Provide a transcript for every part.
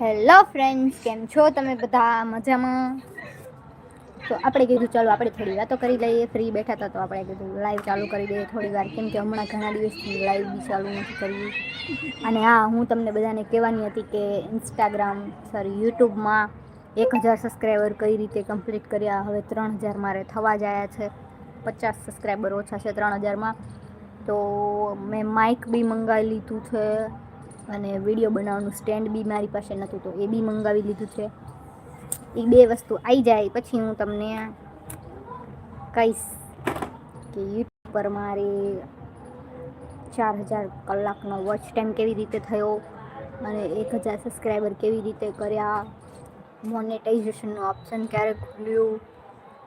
Hello friends, કેમ છો તમે બધા? મજામાં? તો આપણે કીધું, ચાલો આપણે થોડી વાતો કરી લઈએ. ફ્રી બેઠા હતા તો આપણે કીધું લાઈવ ચાલુ કરી દઈએ થોડી વાર. કેમ કે હમણાં ઘણા દિવસથી લાઈવ બી ચાલુ નથી કરી અને હા, હું તમને બધાને કહેવાની હતી કે ઇન્સ્ટાગ્રામ સોરી યુટ્યુબમાં એક હજાર સબસ્ક્રાઈબર કઈ રીતે કમ્પ્લીટ કર્યા? હવે ત્રણ હજાર મારે થવા જાયા છે. પચાસ સબસ્ક્રાઈબર ઓછા છે ત્રણ હજારમાં. તો મેં માઇક બી મંગાવી લીધું છે. અને વીડિયો બનાવવાનું સ્ટેન્ડ બી મારી પાસે નહોતું તો એ બી મંગાવી લીધું છે. એ બે વસ્તુ આવી જાય, પછી હું તમને કહીશ કે યુટ્યુબ પર મારે ચાર હજાર કલાકનો વોચ ટાઈમ કેવી રીતે થયો અને એક હજાર સબસ્ક્રાઈબર કેવી રીતે કર્યા મોનેટાઇઝેશનનું ઓપ્શન ક્યારે ખુલ્યું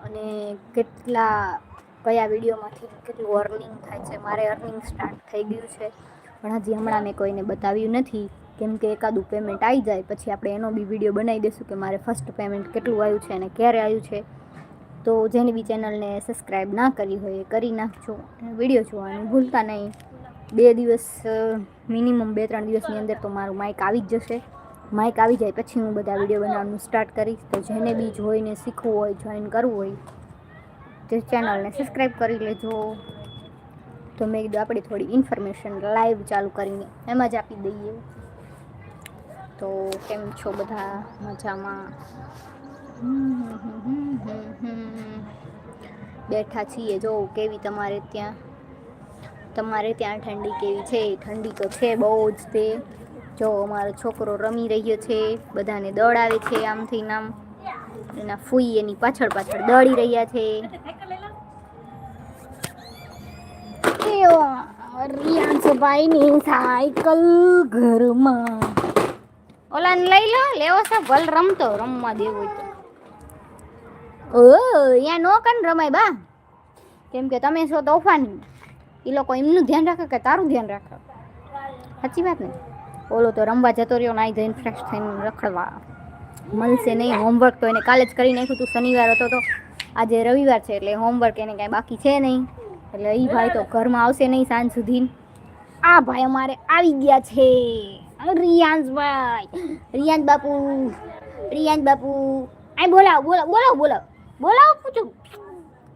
અને કેટલા, કયા વિડીયોમાંથી કેટલું અર્નિંગ થાય છે. મારે અર્નિંગ સ્ટાર્ટ થઈ ગયું છે. પણ હજી હમણાં મેં કોઈને બતાવ્યું નથી, કેમ કે એકાદું પેમેન્ટ આવી જાય, પછી આપણે એનો બી વીડિયો બનાવી દઈશું કે મારે ફર્સ્ટ પેમેન્ટ કેટલું આવ્યું છે અને ક્યારે આવ્યું છે. તો જેની બી ચેનલને સબસ્ક્રાઈબ ના કરી હોય એ કરી નાખજો. અને વીડિયો જોવાનું ભૂલતા નહીં. બે દિવસ મિનિમમ બે ત્રણ દિવસની અંદર તો મારું માઇક આવી જ જશે. માઇક આવી જાય પછી હું બધા વીડિયો બનાવવાનું સ્ટાર્ટ કરીશ. તો જેને બી જોઈને શીખવું હોય જોઈન કરવું હોય, તે ચેનલને સબસ્ક્રાઈબ કરી લેજો. તો મેં કીધું આપણે થોડી ઇન્ફોર્મેશન લાઈવ ચાલુ કરીને એમ જ આપી દઈએ. તો કેમ છો બધા? મજામાં? બેઠા છીએ. જો, કેવી તમારે ત્યાં? તમારે ત્યાં ઠંડી કેવી છે? ઠંડી તો છે બહુ જ તે. જો, અમારો છોકરો રમી રહ્યો છે. બધાને દોડાવે છે આમથી નામ. એના ફૂઈ એની પાછળ પાછળ દોડી રહ્યા છે. રિયાંશભાઈની સાયકલ ઘરમાં. ઓલાને લઈ લો લેવો છે. ભલ રમતો રમવા દેવો તો. ઓ અહીંયા નો કન રમાય બા. કેમ કે તમે છો તોફાની. એ લોકો એમનું ધ્યાન રાખે કે તારું ધ્યાન રાખે? સાચી વાત ને? ઓલો તો રમવા જતો રહ્યો નાઈ ધોઈને ફ્રેશ થઈને રખડવા. મળશે નહીં હોમવર્ક તો એને કાલે જ કરી નાખ્યું તું. શનિવાર હતો તો. આજે રવિવાર છે એટલે હોમવર્ક એને કાંઈ બાકી છે નહીં. એટલે એ ભાઈ તો ઘરમાં આવશે નહીં સાંજ સુધી આ ભાઈ અમારે આવી ગયા છે. રિયાંશભાઈ રિયાંશ બાપુ. રિયાંશ બાપુ. આ બોલાવો બોલાવો બોલાવો બોલાવો. બોલાવો પૂછું.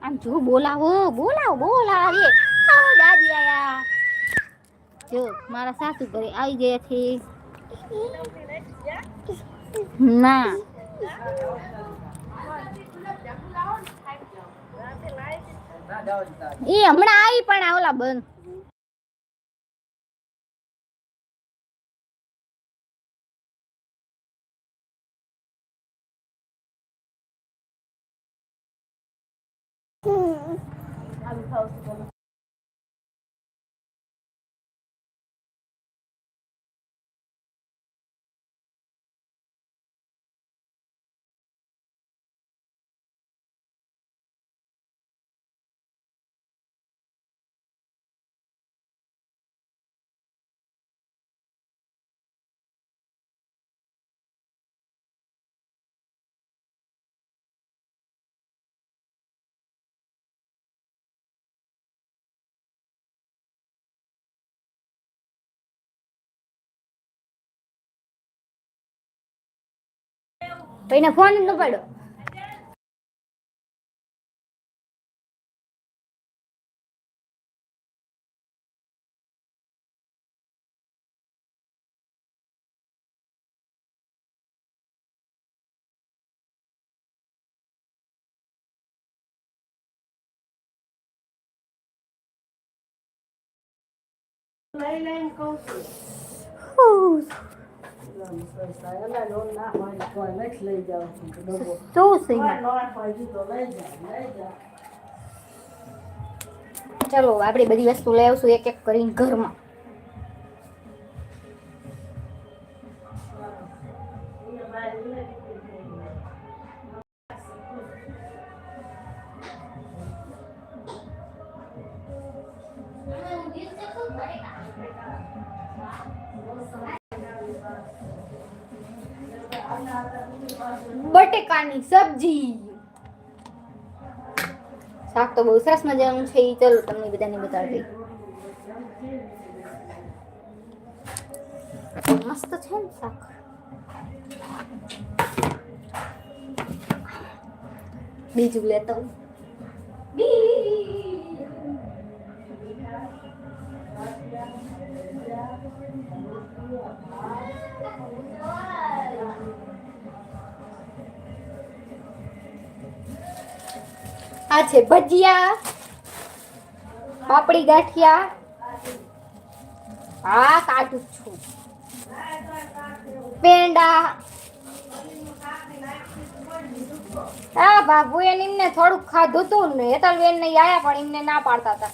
આમ જો બોલાવો બોલાવો, બોલાવે. આવો દાદી આયા. જો, મારા સાસુ ઘરે આવી ગયા છે. ના. એ હમણાં આવી પણ આવલા બંધ. ભાઈને ફોન જ ન પાડ્યો શું છે ચલો આપણે બધી વસ્તુ લઈ આવશું એક એક કરીને ઘરમાં. બટેકાની સબ્જી. શાક તો બહુ સરસ મજાનું છે એ ચલો તમને બધાને બતાવી મસ્ત છે ને શાક. બીજું લેતો આવું. આ છે ભજીયા પાપડી ગાંઠિયા. હા કાઢું છું. પેંડા. હા બાબુ એને એમને થોડુંક ખાધું તું ને હેતલ બેન ને આયા પણ એમને ના પાડતા હતા.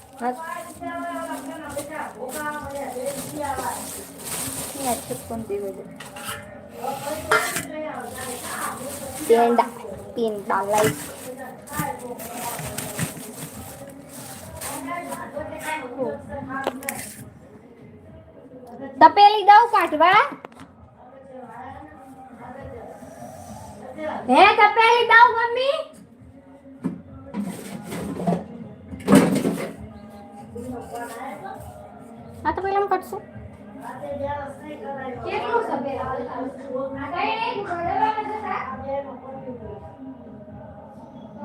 પેંડા પેંડા લાઈક તપેલી દઉં કાઢવા. હે તપેલી દઉં મમ્મી. આ તો પેલા કાઢશું. કેટલું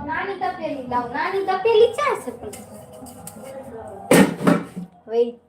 નાની તપેલી લાવ. નાની તપેલી ચાલશે પણ. વેઇટ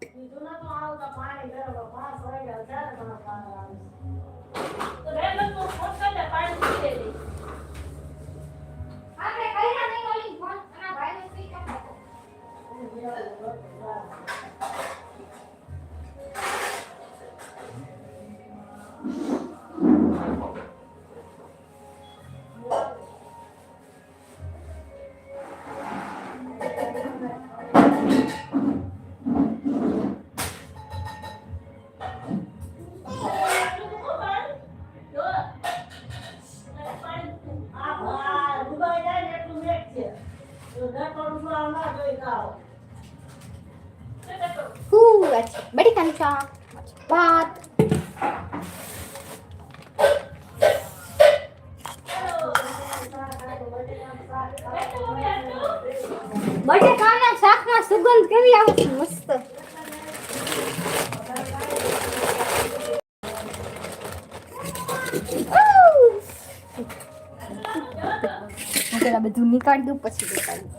નીકાળી દઉં પછી દેખાડું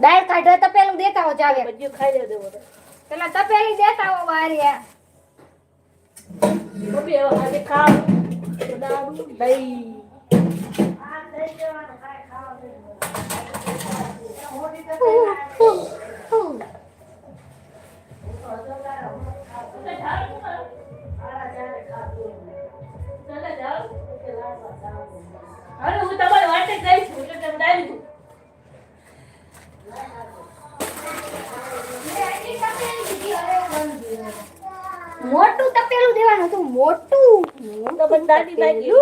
દાળ કાઢો તો પેલું દેતા હો ચાવે બધું ખાઈ લેજો. પેલા તપેલી દેતા હો મમ્મી હવે આજે ખાવું દારૂ, દહીં. હવે હતું મોટું તો દાદી લાગી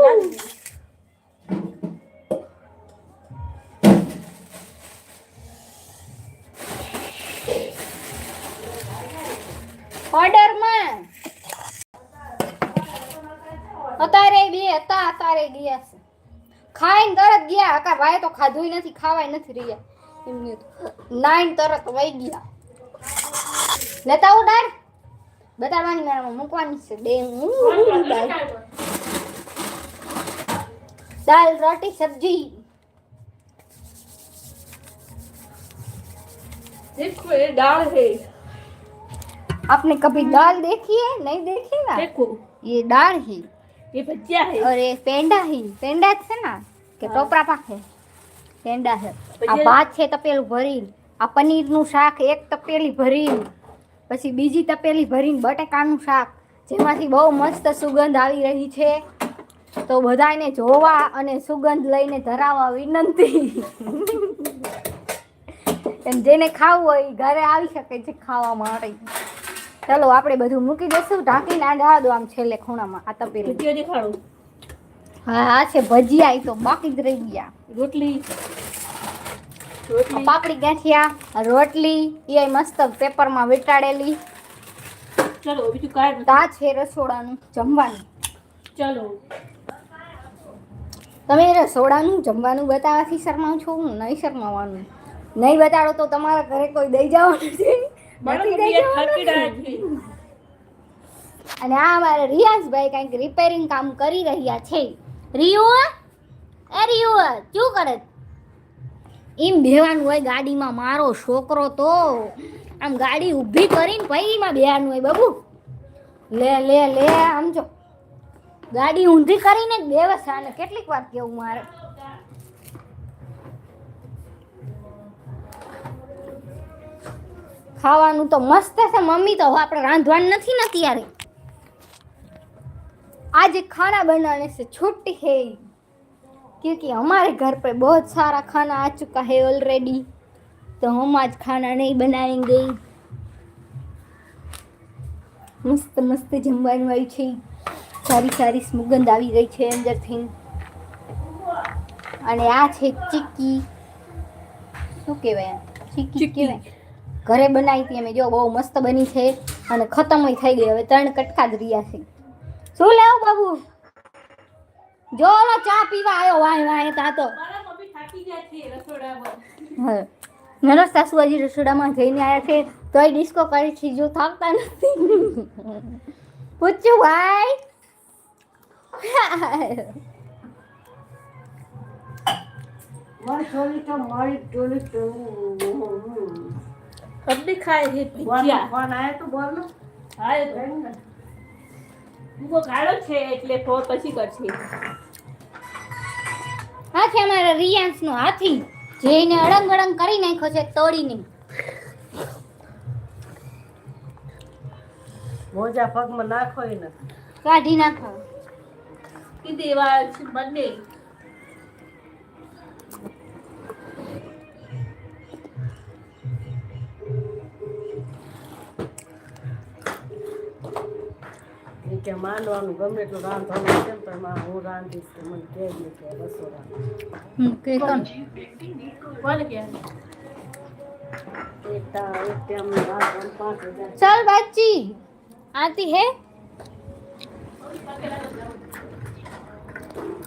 ઓર્ડરમાં બે હતા અત્યારે ગયા છે ખાઈને તરત ગયા આકા ભાઈ તો ખાધું નથી ખાવાય નથી રહ્યા એમને નાઈન તરત વહી ગયા લેતા ડાળ બતાવવાની મેળામાં મૂકવાની છે બે હું દાળ દાલ રોટી સબ્જી देखो ये दाल है आपने कभी दाल देखी है नहीं देखी ना देखो ये दाल ही ये भजिया है और ये पेंडा ही पेंडा જ છે ને કે ટોપરા પાકે પેંડા છે આ પછી- ભાત છે તપેલું ભરીને આ પનીરનું શાક એક તપેલી ભરીને પછી બીજી તપેલી ભરીને બટેકાનું શાક જેમાંથી બહુ મસ્ત સુગંધ આવી રહી છે. તો બધાને જોવા અને સુગંધ લઈને ધરાવવા વિનંતી. એમ જેને ખાવું હોય ઘરે આવી શકે છે ખાવા માટે. ચાલો આપણે બધું મૂકી દઈશું. ઢાંકીને આ જવા દો આમ છેલ્લે ખૂણામાં આ તપેલી. હા આ છે ભજીયા એ તો બાકી જ રહી ગયા. રોટલી. પાપડી ગાંઠિયા રોટલી એ મસ્ત પેપરમાં વીંટાળેલી. ચલો બીજું કાંઈ તા છે રસોડાનું જમવાનું. ચલો. તમે રસોડાનું જમવાનું બતાવવાથી શરમાવ છો? હું નહીં શરમાવાનું. નહીં બતાડો તો તમારા ઘરે કોઈ દઈ જવાનું છે. અને આ અમારા રિયાઝભાઈ કંઈક રિપેરિંગ કામ કરી રહ્યા છે. રિયુ એ રિયુ શું કરે? એમ બેવાનું હોય ગાડીમાં, મારો છોકરો તો આમ ગાડી ઊભી કરીને પછી એમાં બેવાનું હોય બાબુ. લે લે લે, આમ જો. ગાડી ઊંધી કરીને જ બેવસ કેટલીક વાર કેવું મારે? ખાવાનું તો મસ્ત છે, મમ્મી તો આપણે રાંધવાનું નથી ને અત્યારે. આજે ખાના બનાવવાની છે છુટ્ટી હે क्योंकि हमारे घर पे बहुत सारा खाना आ चुका है ऑलरेडी तो हम आज खाना नहीं बनाएंगे મસ્ત મસ્ત જમવાનું આવ્યું છે સારી સારી સુગંધ આવી ગઈ છે અંદરથી અને આ છે ચીક્કી શું કહેવાય આ? ચીક્કી ચીક્કી. કહેવાય ઘરે બનાવી હતી અમે જો બહુ મસ્ત બની છે અને ખતમ થઈ ગઈ હવે ત્રણ કટકા જ રહ્યા છે શું લેવું બાબુ જો ઓલો ચા પીવા આવ્યો વાય વાય તા તો. મારા થાકી રસોડામાં. સાસુ હજી રસોડામાં જઈને આવ્યા છે તોય ડિસ્કો કરી છે જો થાકતા નથી. પૂછ્યું ભાઈ ખાય છે ભૂકો કાળો છે એટલે ફોર પછી કરશે. આ છે અમારા રિયાન્સનો હાથી જેને અડંગ અડંગ કરી નાખ્યો છે તોડીને. મોજા પગમાં નાખો એને. કાઢી નાખો. કીધી વાત બંને. કે માનવાનું ગમે એટલું રાંધવાનું કેમ પણ માં હું રાંધીશ તો મને કહેજે કે રસોડા હમ, કે કોણ કોણ કે એક ટા એક ટાઈમનું રાંધવાનું પાંચ હજાર चल बच्ची आती है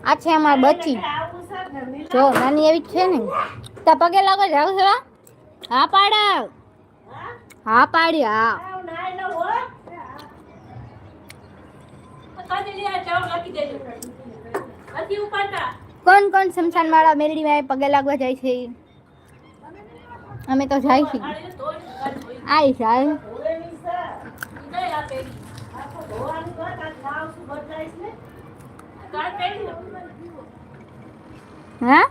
આ છે અમાર બચ્ચી જો નાની એવી જ છે ને તા પગે લાગો જાવ છે વા? હા પાડા હા પાડી હા કોણ કોણ શમશાન વાળા મેરડી માં પગે લાગવા જાય છે? અમે તો જાય છે કાઢી તો જ કાઢ હોય આઈ જાય. નહીં આપે કાઢ પેડી હા?